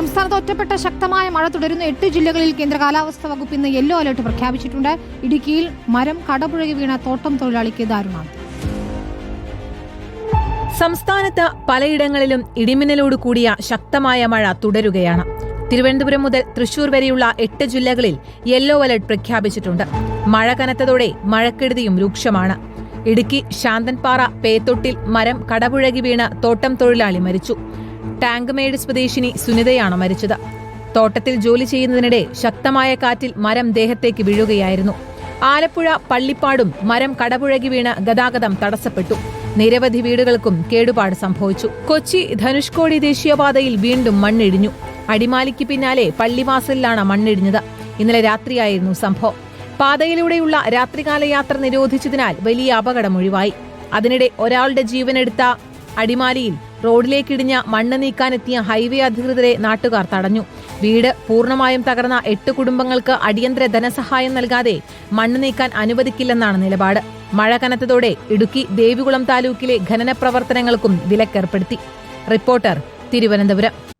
സംസ്ഥാനത്ത് ഒറ്റപ്പെട്ട ശക്തമായ മഴ തുടരുന്ന. എട്ട് ജില്ലകളിൽ കേന്ദ്ര കാലാവസ്ഥാ വകുപ്പ് ഇന്ന് യെല്ലോ അലർട്ട് പ്രഖ്യാപിച്ചിട്ടുണ്ട്. ഇടുക്കിയിൽ മരം കടപുഴകി വീണ തോട്ടം തൊഴിലാളിക്ക് ദാരുണം സംസ്ഥാനത്ത് പലയിടങ്ങളിലും ഇടിമിന്നലോട് കൂടിയ ശക്തമായ മഴ തുടരുകയാണ്. തിരുവനന്തപുരം മുതൽ തൃശൂർ വരെയുള്ള എട്ട് ജില്ലകളിൽ യെല്ലോ അലർട്ട് പ്രഖ്യാപിച്ചിട്ടുണ്ട്. മഴ കനത്തതോടെ മഴക്കെടുതിയും രൂക്ഷമാണ്. ഇടുക്കി ശാന്തൻപാറ പേത്തൊട്ടിൽ മരം കടപുഴകി വീണ് തോട്ടം തൊഴിലാളി മരിച്ചു. ടാങ്ക്മേട് സ്വദേശിനി സുനിതയാണ് മരിച്ചത്. തോട്ടത്തിൽ ജോലി ചെയ്യുന്നതിനിടെ ശക്തമായ കാറ്റിൽ മരം ദേഹത്തേക്ക് വീഴുകയായിരുന്നു. ആലപ്പുഴ പള്ളിപ്പാടും മരം കടപുഴകി വീണ് ഗതാഗതം തടസ്സപ്പെട്ടു. നിരവധി വീടുകൾക്കും കേടുപാട് സംഭവിച്ചു. കൊച്ചി ധനുഷ്കോടി ദേശീയപാതയിൽ വീണ്ടും മണ്ണിടിഞ്ഞു. അടിമാലിക്ക് പിന്നാലെ പള്ളിവാസലിലാണ് മണ്ണിടിഞ്ഞത്. ഇന്നലെ രാത്രിയായിരുന്നു സംഭവം. പാതയിലൂടെയുള്ള രാത്രികാല യാത്ര നിരോധിച്ചതിനാൽ വലിയ അപകടം ഒഴിവായി. അതിനിടെ ഒരാളുടെ ജീവനെടുത്ത അടിമാലിയിൽ റോഡിലേക്കിടിഞ്ഞ മണ്ണ് നീക്കാനെത്തിയ ഹൈവേ അധികൃതരെ നാട്ടുകാർ തടഞ്ഞു. വീട് പൂർണമായും തകർന്ന എട്ട് കുടുംബങ്ങൾക്ക് അടിയന്തര ധനസഹായം നൽകാതെ മണ്ണ് നീക്കാൻ അനുവദിക്കില്ലെന്നാണ് നിലപാട്. മഴ കനത്തതോടെ ഇടുക്കി ദേവികുളം താലൂക്കിലെ ഖനന പ്രവർത്തനങ്ങൾക്കും വിലക്കേർപ്പെടുത്തി. റിപ്പോർട്ടർ തിരുവനന്തപുരം.